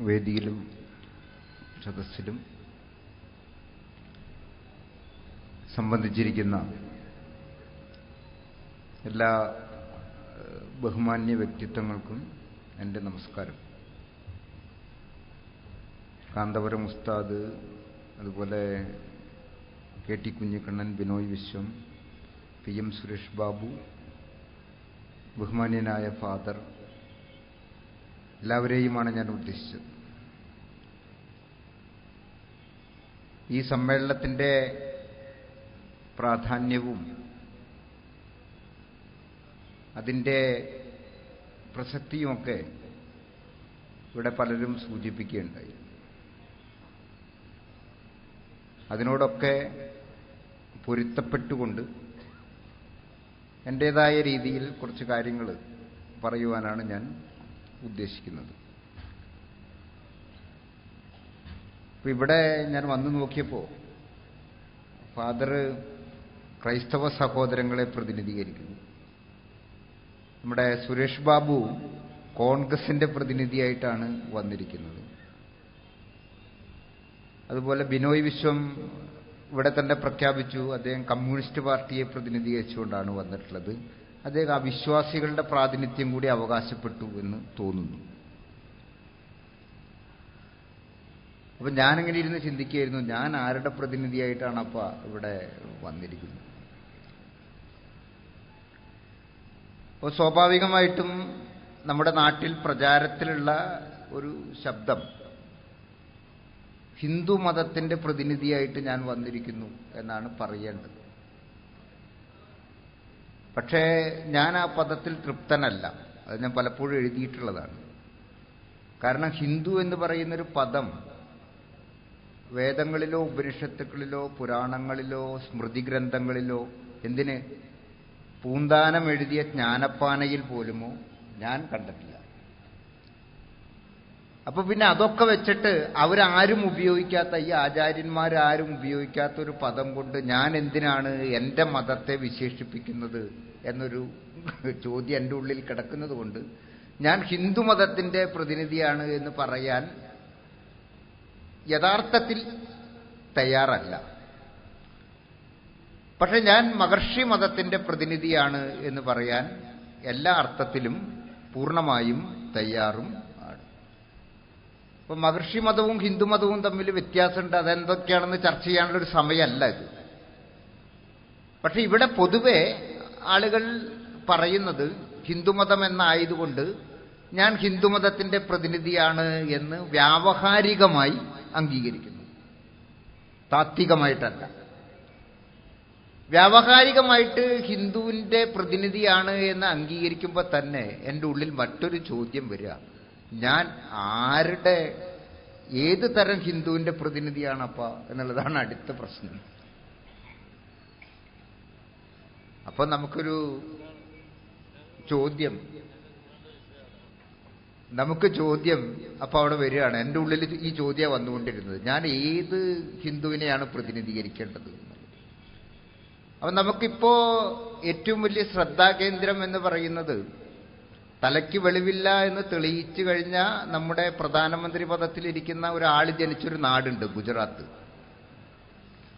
വേദിയിലും സദസ്സിലും സംബന്ധിച്ചിരിക്കുന്ന എല്ലാ ബഹുമാന്യ വ്യക്തിത്വങ്ങൾക്കും എന്റെ നമസ്കാരം. കാന്തപുരം ഉസ്താദ് അതുപോലെ K T Kunhikannan Binoy Viswam P M Suresh Babu ബഹുമാന്യനായ ഫാദർ എല്ലാവരെയുമാണ് ഞാൻ ഉദ്ദേശിച്ചത്. ഈ സമ്മേളനത്തിന്റെ പ്രാധാന്യവും അതിന്റെ പ്രസക്തിയുമൊക്കെ ഇവിടെ പലരും സൂചിപ്പിക്കുകയുണ്ടായി. അതിനോടൊക്കെ പൊരുത്തപ്പെട്ടുകൊണ്ട് എന്റേതായ രീതിയിൽ കുറച്ച് കാര്യങ്ങൾ പറയുവാനാണ് ഞാൻ ഉദ്ദേശിക്കുന്നത്. അപ്പൊ ഇവിടെ ഞാൻ വന്നു നോക്കിയപ്പോൾ ഫാദർ ക്രൈസ്തവ സഹോദരങ്ങളെ പ്രതിനിധീകരിക്കുന്നു. നമ്മുടെ സുരേഷ് ബാബു കോൺഗ്രസിന്റെ പ്രതിനിധിയായിട്ടാണ് വന്നിരിക്കുന്നത്. അതുപോലെ ബിനോയ് വിശ്വം ഇവിടെ തന്നെ പ്രഖ്യാപിച്ചു അദ്ദേഹം കമ്മ്യൂണിസ്റ്റ് പാർട്ടിയെ പ്രതിനിധീകരിച്ചുകൊണ്ടാണ് വന്നിട്ടുള്ളത്. അദ്ദേഹം ആ വിശ്വാസികളുടെ പ്രാതിനിധ്യം കൂടി അവകാശപ്പെട്ടു എന്ന് തോന്നുന്നു. അപ്പൊ ഞാനിങ്ങനെ ഇരുന്ന് ചിന്തിക്കുകയായിരുന്നു ഞാൻ ആരുടെ പ്രതിനിധിയായിട്ടാണ് അപ്പ ഇവിടെ വന്നിരിക്കുന്നത്? അപ്പോൾ സ്വാഭാവികമായിട്ടും നമ്മുടെ നാട്ടിൽ പ്രചാരത്തിലുള്ള ഒരു ശബ്ദം ഹിന്ദു മതത്തിന്റെ പ്രതിനിധിയായിട്ട് ഞാൻ വന്നിരിക്കുന്നു എന്നാണ് പറയേണ്ടത്. പക്ഷേ ഞാൻ ആ പദത്തിൽ തൃപ്തനല്ല. അത് ഞാൻ പലപ്പോഴും എഴുതിയിട്ടുള്ളതാണ്. കാരണം ഹിന്ദു എന്ന് പറയുന്നൊരു പദം വേദങ്ങളിലോ ഉപനിഷത്തുക്കളിലോ പുരാണങ്ങളിലോ സ്മൃതി ഗ്രന്ഥങ്ങളിലോ എന്തിന്? പൂന്താനം എഴുതിയ ജ്ഞാനപ്പാനയിൽ പോലുമോ ഞാൻ കണ്ടിട്ടില്ല. അപ്പൊ പിന്നെ അതൊക്കെ വെച്ചിട്ട് അവരാരും ഉപയോഗിക്കാത്ത ഈ ആചാര്യന്മാരാരും ഉപയോഗിക്കാത്ത ഒരു പദം കൊണ്ട് ഞാൻ എന്തിനാണ് എന്റെ മതത്തെ വിശേഷിപ്പിക്കുന്നത് എന്നൊരു ചോദ്യം എന്റെ ഉള്ളിൽ കിടക്കുന്നതുകൊണ്ട് ഞാൻ ഹിന്ദു മതത്തിന്റെ പ്രതിനിധിയാണ് എന്ന് പറയാൻ യഥാർത്ഥത്തിൽ തയ്യാറല്ല. പക്ഷെ ഞാൻ മഹർഷി മതത്തിന്റെ പ്രതിനിധിയാണ് എന്ന് പറയാൻ എല്ലാ അർത്ഥത്തിലും പൂർണമായും തയ്യാറും അപ്പൊ മഹർഷി മതവും ഹിന്ദുമതവും തമ്മിൽ വ്യത്യാസമുണ്ട്. അതെന്തൊക്കെയാണെന്ന് ചർച്ച ചെയ്യാനുള്ള ഒരു സമയമല്ല ഇത്. പക്ഷെ ഇവിടെ പൊതുവെ ആളുകൾ പറയുന്നത് ഹിന്ദുമതം എന്നായതുകൊണ്ട് ഞാൻ ഹിന്ദുമതത്തിന്റെ പ്രതിനിധിയാണ് എന്ന് വ്യാവഹാരികമായി അംഗീകരിക്കുന്നു. താത്വികമായിട്ടല്ല. വ്യാവഹാരികമായിട്ട് ഹിന്ദുവിന്റെ പ്രതിനിധിയാണ് എന്ന് അംഗീകരിക്കുമ്പോൾ തന്നെ എന്റെ ഉള്ളിൽ മറ്റൊരു ചോദ്യം വരിക. ഞാൻ ആരുടെ ഏത് തരം ഹിന്ദുവിന്റെ പ്രതിനിധിയാണപ്പ എന്നുള്ളതാണ് അടുത്ത പ്രശ്നം. അപ്പൊ നമുക്കൊരു ചോദ്യം. നമുക്ക് ചോദ്യം അപ്പൊ അവിടെ വരികയാണ്. എന്റെ ഉള്ളിൽ ഈ ചോദ്യം വന്നുകൊണ്ടിരുന്നത്. ഞാൻ ഏത് ഹിന്ദുവിനെയാണ് പ്രതിനിധീകരിക്കേണ്ടത്? അപ്പൊ നമുക്കിപ്പോ ഏറ്റവും വലിയ ശ്രദ്ധാകേന്ദ്രം എന്ന് പറയുന്നത് തലയ്ക്ക് വെളിവില്ല എന്ന് തെളിയിച്ചു കഴിഞ്ഞാൽ നമ്മുടെ പ്രധാനമന്ത്രി പദത്തിലിരിക്കുന്ന ഒരാൾ ജനിച്ചൊരു നാടുണ്ട് ഗുജറാത്ത്.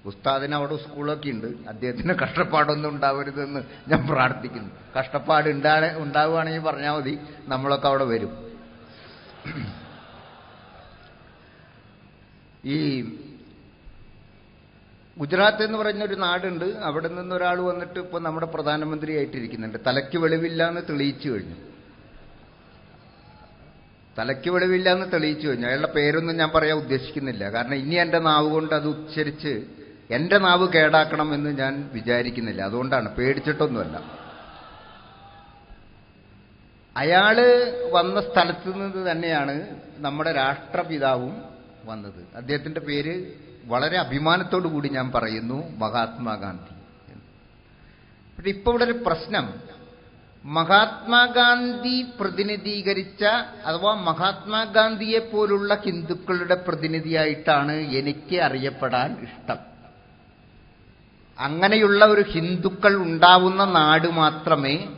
ഉസ്താദിന് അവിടെ സ്കൂളൊക്കെ ഉണ്ട്. അദ്ദേഹത്തിന് കഷ്ടപ്പാടൊന്നും ഉണ്ടാവരുതെന്ന് ഞാൻ പ്രാർത്ഥിക്കുന്നു. കഷ്ടപ്പാട് ഉണ്ടാ ഉണ്ടാവുകയാണെങ്കിൽ പറഞ്ഞാൽ മതി. നമ്മളൊക്കെ അവിടെ വരും. ഈ ഗുജറാത്ത് എന്ന് പറയുന്ന ഒരു നാടുണ്ട്. അവിടെ നിന്നൊരാൾ വന്നിട്ട് ഇപ്പൊ നമ്മുടെ പ്രധാനമന്ത്രിയായിട്ടിരിക്കുന്നുണ്ട്. തലയ്ക്ക് വെളിവില്ല എന്ന് തെളിയിച്ചു കഴിഞ്ഞു. തലയ്ക്ക് വെളിവില്ല എന്ന് തെളിയിച്ചു. അയാളുടെ പേരൊന്നും ഞാൻ പറയാൻ ഉദ്ദേശിക്കുന്നില്ല. കാരണം ഇനി എന്റെ നാവ് കൊണ്ട് അത് ഉച്ചരിച്ച് എന്റെ നാവ് കേടാക്കണം എന്ന് ഞാൻ വിചാരിക്കുന്നില്ല. അതുകൊണ്ടാണ് പേടിച്ചിട്ടൊന്നുമല്ല. അയാൾ വന്ന സ്ഥലത്ത് നിന്ന് തന്നെയാണ് നമ്മുടെ രാഷ്ട്രപിതാവും വന്നത്. അദ്ദേഹത്തിന്റെ പേര് വളരെ അഭിമാനത്തോടു കൂടി ഞാൻ പറയുന്നു മഹാത്മാഗാന്ധി പക്ഷെ ഇപ്പൊ ഇവിടെ ഒരു പ്രശ്നം. മഹാത്മാഗാന്ധി പ്രതിനിധീകരിച്ച അഥവാ മഹാത്മാഗാന്ധിയെ പോലുള്ള ഹിന്ദുക്കളുടെ പ്രതിനിധിയായിട്ടാണ് എനിക്ക് അറിയപ്പെടാൻ ഇഷ്ടം. അങ്ങനെയുള്ള ഒരു ഹിന്ദുക്കൾ ഉണ്ടാവുന്ന നാട് മാത്രമേ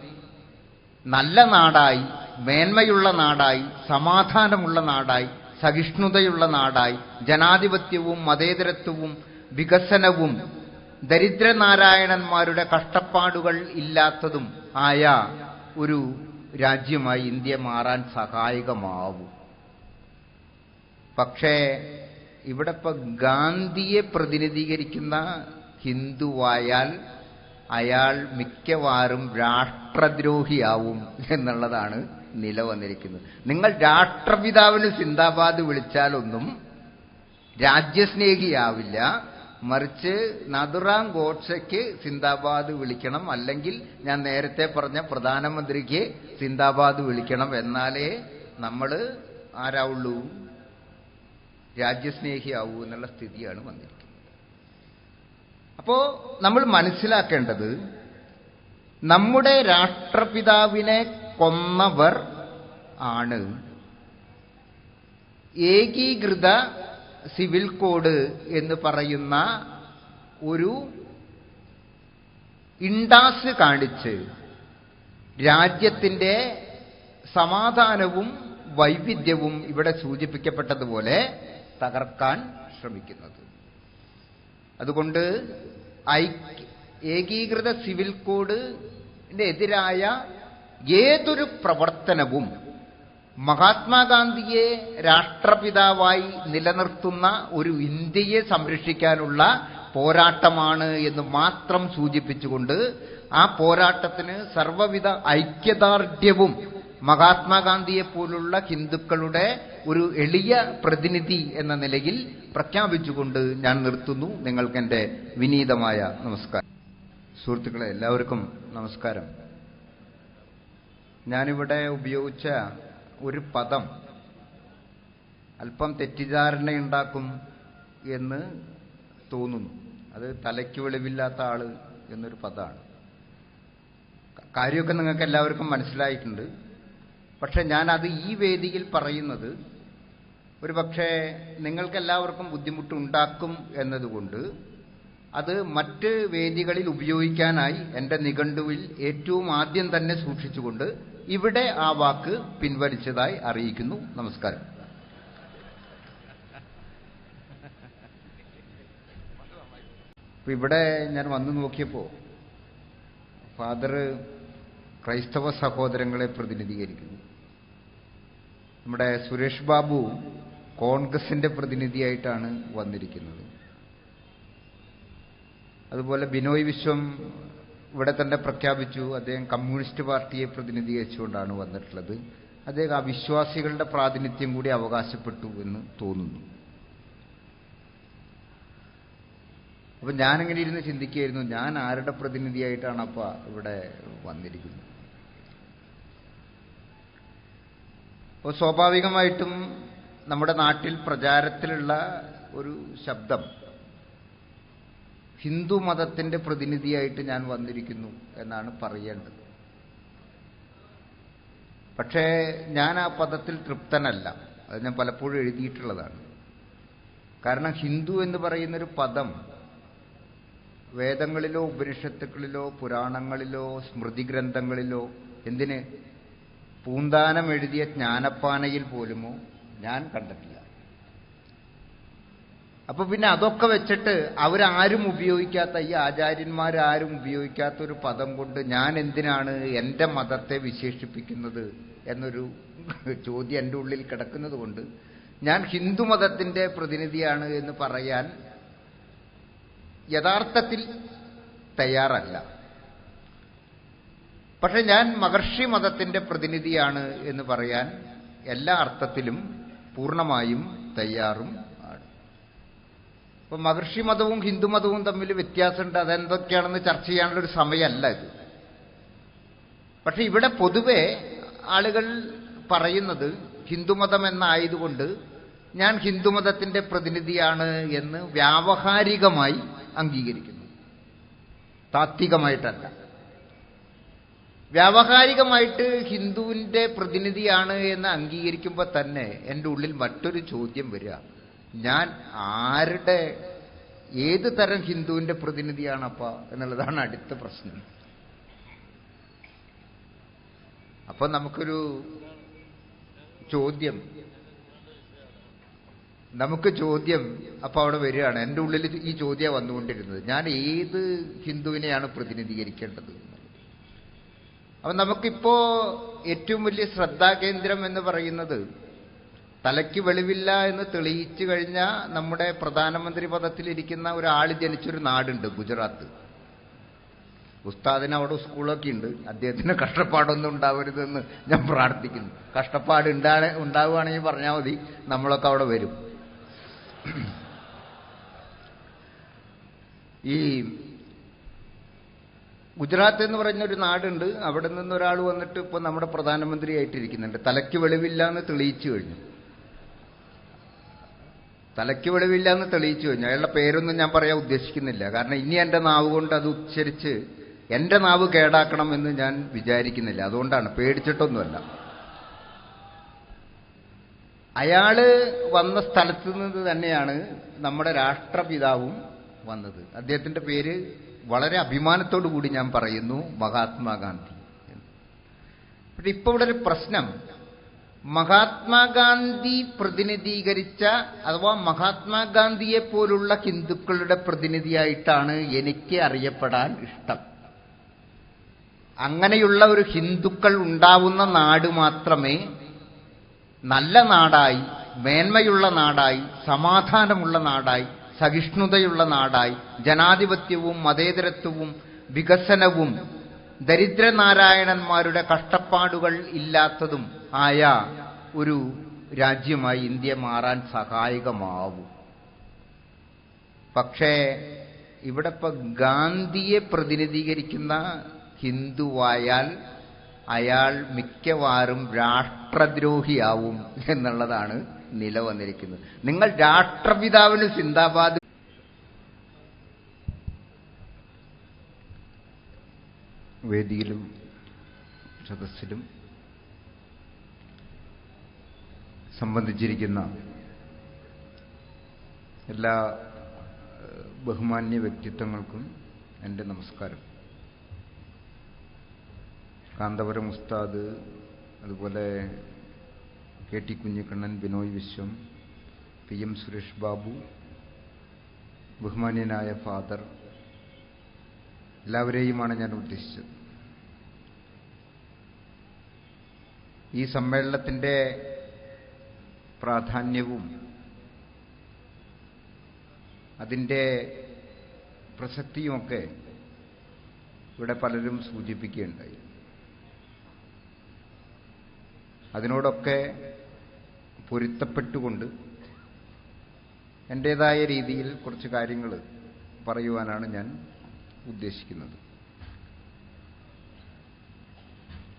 നല്ല നാടായി മേന്മയുള്ള നാടായി സമാധാനമുള്ള നാടായി സഹിഷ്ണുതയുള്ള നാടായി ജനാധിപത്യവും മതേതരത്വവും വികസനവും ദരിദ്രനാരായണന്മാരുടെ കഷ്ടപ്പാടുകൾ ഇല്ലാത്തതും ആയ ഒരു രാജ്യമായി ഇന്ത്യ മാറാൻ സഹായകമാവും. പക്ഷേ ഇവിടെ ഇപ്പൊ ഗാന്ധിയെ പ്രതിനിധീകരിക്കുന്ന ഹിന്ദുവായാൽ അയാൾ മിക്കവാറും രാഷ്ട്രദ്രോഹിയാവും എന്നുള്ളതാണ് നിലവന്നിരിക്കുന്നത് നിങ്ങൾ രാഷ്ട്രപിതാവിന് സിന്ദാബാദ് വിളിച്ചാലൊന്നും രാജ്യസ്നേഹിയാവില്ല മറിച്ച് നദുറാം ഗോഡ്സയ്ക്ക് സിന്ദാബാദ് വിളിക്കണം. അല്ലെങ്കിൽ ഞാൻ നേരത്തെ പറഞ്ഞ പ്രധാനമന്ത്രിക്ക് സിന്ദാബാദ് വിളിക്കണം. എന്നാലേ നമ്മൾ ആരാവുള്ളൂ? രാജ്യസ്നേഹിയാവൂ എന്നുള്ള സ്ഥിതിയാണ് വന്നിരിക്കുന്നത്. അപ്പോ നമ്മൾ മനസ്സിലാക്കേണ്ടത് നമ്മുടെ രാഷ്ട്രപിതാവിനെ കൊന്നവർ ആണ്. ഏകീകൃത സിവിൽ കോഡ് എന്ന് പറയുന്ന ഒരു ഇണ്ടാസ് കാണിച്ച് രാജ്യത്തിന്റെ സമാധാനവും വൈവിധ്യവും ഇവിടെ സൂചിപ്പിക്കപ്പെട്ടതുപോലെ തകർക്കാൻ ശ്രമിക്കുന്നത്. അതുകൊണ്ട് ഏകീകൃത സിവിൽ കോഡിന് എതിരായ ഏതൊരു പ്രവർത്തനവും മഹാത്മാഗാന്ധിയെ രാഷ്ട്രപിതാവായി നിലനിർത്തുന്ന ഒരു ഇന്ത്യയെ സംരക്ഷിക്കാനുള്ള പോരാട്ടമാണ് എന്ന് മാത്രം സൂചിപ്പിച്ചുകൊണ്ട് ആ പോരാട്ടത്തിന് സർവവിധ ഐക്യദാർഢ്യവും മഹാത്മാഗാന്ധിയെ പോലുള്ള ഹിന്ദുക്കളുടെ ഒരു എളിയ പ്രതിനിധി എന്ന നിലയിൽ പ്രഖ്യാപിച്ചുകൊണ്ട് ഞാൻ നിർത്തുന്നു. നിങ്ങൾക്ക് എന്റെ വിനീതമായ നമസ്കാരം. സുഹൃത്തുക്കളെ എല്ലാവർക്കും നമസ്കാരം. ഞാനിവിടെ ഉപയോഗിച്ച ഒരു പദം അല്പം തെറ്റിദ്ധാരണയുണ്ടാക്കും എന്ന് തോന്നുന്നു. അത് തലയ്ക്ക് വെളിവില്ലാത്ത ആൾ എന്നൊരു പദമാണ്. കാര്യമൊക്കെ നിങ്ങൾക്ക് എല്ലാവർക്കും മനസ്സിലായിട്ടുണ്ട്. പക്ഷെ ഞാനത് ഈ വേദിയിൽ പറയുന്നത് ഒരു പക്ഷേ നിങ്ങൾക്കെല്ലാവർക്കും ബുദ്ധിമുട്ടുണ്ടാക്കും എന്നതുകൊണ്ട് അത് മറ്റ് വേദികളിൽ ഉപയോഗിക്കാനായി എന്റെ നിഘണ്ടുവിൽ ഏറ്റവും ആദ്യം തന്നെ സൂക്ഷിച്ചുകൊണ്ട് ഇവിടെ ആ വാക്ക് പിൻവലിച്ചതായി അറിയിക്കുന്നു. നമസ്കാരം. ഇവിടെ ഞാൻ വന്നു നോക്കിയപ്പോൾ ഫാദർ ക്രൈസ്തവ സഹോദരങ്ങളെ പ്രതിനിധീകരിക്കുന്നു. നമ്മുടെ സുരേഷ് ബാബു കോൺഗ്രസിന്റെ പ്രതിനിധിയായിട്ടാണ് വന്നിരിക്കുന്നത്. അതുപോലെ ബിനോയ് വിശ്വം ഇവിടെ തന്നെ പ്രഖ്യാപിച്ചു. അദ്ദേഹം കമ്മ്യൂണിസ്റ്റ് പാർട്ടിയെ പ്രതിനിധീകരിച്ചുകൊണ്ടാണ് വന്നിട്ടുള്ളത്. അദ്ദേഹം ആ വിശ്വാസികളുടെ പ്രാതിനിധ്യം കൂടി അവകാശപ്പെട്ടു എന്ന് തോന്നുന്നു. അപ്പൊ ഞാനിങ്ങനെ ഇരുന്ന് ചിന്തിക്കുകയായിരുന്നു ഞാൻ ആരുടെ പ്രതിനിധിയായിട്ടാണ് അപ്പ ഇവിടെ വന്നിരിക്കുന്നത്? അപ്പോൾ സ്വാഭാവികമായിട്ടും നമ്മുടെ നാട്ടിൽ പ്രചാരത്തിലുള്ള ഒരു ശബ്ദം ഹിന്ദു മതത്തിന്റെ പ്രതിനിധിയായിട്ട് ഞാൻ വന്നിരിക്കുന്നു എന്നാണ് പറയേണ്ടത്. പക്ഷേ ഞാൻ ആ പദത്തിൽ തൃപ്തനല്ല. അത് ഞാൻ പലപ്പോഴും എഴുതിയിട്ടുള്ളതാണ്. കാരണം ഹിന്ദു എന്ന് പറയുന്നൊരു പദം വേദങ്ങളിലോ ഉപനിഷത്തുക്കളിലോ പുരാണങ്ങളിലോ സ്മൃതി ഗ്രന്ഥങ്ങളിലോ എന്തിന് പൂന്താനം എഴുതിയ ജ്ഞാനപ്പാനയിൽ പോലുമോ ഞാൻ കണ്ടിട്ടില്ല. അപ്പൊ പിന്നെ അതൊക്കെ വെച്ചിട്ട് അവരാരും ഉപയോഗിക്കാത്ത ഈ ആചാര്യന്മാരാരും ഉപയോഗിക്കാത്ത ഒരു പദം കൊണ്ട് ഞാൻ എന്തിനാണ് എന്റെ മതത്തെ വിശേഷിപ്പിക്കുന്നത് എന്നൊരു ചോദ്യം എന്റെ ഉള്ളിൽ കിടക്കുന്നതുകൊണ്ട് ഞാൻ ഹിന്ദു മതത്തിന്റെ പ്രതിനിധിയാണ് എന്ന് പറയാൻ യഥാർത്ഥത്തിൽ തയ്യാറല്ല. പക്ഷെ ഞാൻ മഹർഷി മതത്തിന്റെ പ്രതിനിധിയാണ് എന്ന് പറയാൻ എല്ലാ അർത്ഥത്തിലും പൂർണമായും തയ്യാറും അപ്പൊ മഹർഷി മതവും ഹിന്ദുമതവും തമ്മിൽ വ്യത്യാസമുണ്ട്. അതെന്തൊക്കെയാണെന്ന് ചർച്ച ചെയ്യാനുള്ള ഒരു സമയമല്ല ഇത്. പക്ഷെ ഇവിടെ പൊതുവെ ആളുകൾ പറയുന്നത് ഹിന്ദുമതം എന്നായതുകൊണ്ട് ഞാൻ ഹിന്ദുമതത്തിന്റെ പ്രതിനിധിയാണ് എന്ന് വ്യാവഹാരികമായി അംഗീകരിക്കുന്നു. താത്വികമായിട്ടല്ല. വ്യാവഹാരികമായിട്ട് ഹിന്ദുവിന്റെ പ്രതിനിധിയാണ് എന്ന് അംഗീകരിക്കുമ്പോൾ തന്നെ എന്റെ ഉള്ളിൽ മറ്റൊരു ചോദ്യം വരിക. ഞാൻ ആരുടെ ഏത് തരം ഹിന്ദുവിന്റെ പ്രതിനിധിയാണപ്പ എന്നുള്ളതാണ് അടുത്ത പ്രശ്നം. അപ്പൊ നമുക്കൊരു ചോദ്യം. നമുക്ക് ചോദ്യം അപ്പൊ അവിടെ വരികയാണ്. എന്റെ ഉള്ളിൽ ഈ ചോദ്യം വന്നുകൊണ്ടിരുന്നത്. ഞാൻ ഏത് ഹിന്ദുവിനെയാണ് പ്രതിനിധീകരിക്കേണ്ടത്. അപ്പൊ നമുക്കിപ്പോ ഏറ്റവും വലിയ ശ്രദ്ധാകേന്ദ്രം എന്ന് പറയുന്നത് തലയ്ക്ക് വെളിവില്ല എന്ന് തെളിയിച്ചു കഴിഞ്ഞാൽ നമ്മുടെ പ്രധാനമന്ത്രി പദത്തിലിരിക്കുന്ന ഒരാൾ ജനിച്ചൊരു നാടുണ്ട് ഗുജറാത്ത്. ഉസ്താദിന് അവിടെ സ്കൂളൊക്കെ ഉണ്ട്. അദ്ദേഹത്തിന് കഷ്ടപ്പാടൊന്നും ഉണ്ടാവരുതെന്ന് ഞാൻ പ്രാർത്ഥിക്കുന്നു. കഷ്ടപ്പാട് ഉണ്ടാ ഉണ്ടാവുകയാണെങ്കിൽ പറഞ്ഞാൽ മതി. നമ്മളൊക്കെ അവിടെ വരും. ഈ ഗുജറാത്ത് എന്ന് പറയുന്ന ഒരു നാടുണ്ട്. അവിടെ നിന്നൊരാൾ വന്നിട്ട് ഇപ്പൊ നമ്മുടെ പ്രധാനമന്ത്രി ആയിട്ടിരിക്കുന്നുണ്ട് തലയ്ക്ക് വെളിവില്ല എന്ന് തെളിയിച്ചു കഴിഞ്ഞു. തലയ്ക്ക് വെളിവില്ല എന്ന് തെളിയിച്ചു. അയാളുടെ പേരൊന്നും ഞാൻ പറയാൻ ഉദ്ദേശിക്കുന്നില്ല. കാരണം ഇനി എന്റെ നാവ് കൊണ്ട് അത് ഉച്ചരിച്ച് എന്റെ നാവ് കേടാക്കണം എന്ന് ഞാൻ വിചാരിക്കുന്നില്ല. അതുകൊണ്ടാണ് പേടിച്ചിട്ടൊന്നുമല്ല. അയാൾ വന്ന സ്ഥലത്ത് നിന്ന് തന്നെയാണ് നമ്മുടെ രാഷ്ട്രപിതാവും വന്നത്. അദ്ദേഹത്തിന്റെ പേര് വളരെ അഭിമാനത്തോടു കൂടി ഞാൻ പറയുന്നു മഹാത്മാഗാന്ധി ഇപ്പൊ ഇവിടെ ഒരു പ്രശ്നം. മഹാത്മാഗാന്ധി പ്രതിനിധീകരിച്ച അഥവാ മഹാത്മാഗാന്ധിയെ പോലുള്ള ഹിന്ദുക്കളുടെ പ്രതിനിധിയായിട്ടാണ് എനിക്ക് അറിയപ്പെടാൻ ഇഷ്ടം. അങ്ങനെയുള്ള ഒരു ഹിന്ദുക്കൾ ഉണ്ടാവുന്ന നാട് മാത്രമേ നല്ല നാടായി മേന്മയുള്ള നാടായി സമാധാനമുള്ള നാടായി സഹിഷ്ണുതയുള്ള നാടായി ജനാധിപത്യവും മതേതരത്വവും വികസനവും ദരിദ്രനാരായണന്മാരുടെ കഷ്ടപ്പാടുകൾ ഇല്ലാത്തതും ആയ ഒരു രാജ്യമായി ഇന്ത്യ മാറാൻ സഹായകമാവും. പക്ഷേ ഇവിടെ ഇപ്പൊ ഗാന്ധിയെ പ്രതിനിധീകരിക്കുന്ന ഹിന്ദുവായാൽ അയാൾ മിക്കവാറും രാഷ്ട്രദ്രോഹിയാവും എന്നുള്ളതാണ് നിലവന്നിരിക്കുന്നത് നിങ്ങൾ രാഷ്ട്രപിതാവിന് സിന്ദാബാദ് വേദിയിലും സദസ്സിലും സംബന്ധിച്ചിരിക്കുന്ന എല്ലാ ബഹുമാന്യ വ്യക്തിത്വങ്ങൾക്കും എന്റെ നമസ്കാരം. കാന്തപുരം ഉസ്താദ് അതുപോലെ K T Kunhikannan Binoy Viswam P M Suresh Babu ബഹുമാന്യനായ ഫാദർ എല്ലാവരെയുമാണ് ഞാൻ ഉദ്ദേശിച്ചത്. ഈ സമ്മേളനത്തിന്റെ പ്രാധാന്യവും അതിന്റെ പ്രസക്തിയുമൊക്കെ ഇവിടെ പലരും സൂചിപ്പിക്കുകയുണ്ടായി. അതിനോടൊക്കെ പൊരുത്തപ്പെട്ടുകൊണ്ട് എന്റേതായ രീതിയിൽ കുറച്ച് കാര്യങ്ങൾ പറയുവാനാണ് ഞാൻ ഉദ്ദേശിക്കുന്നത്.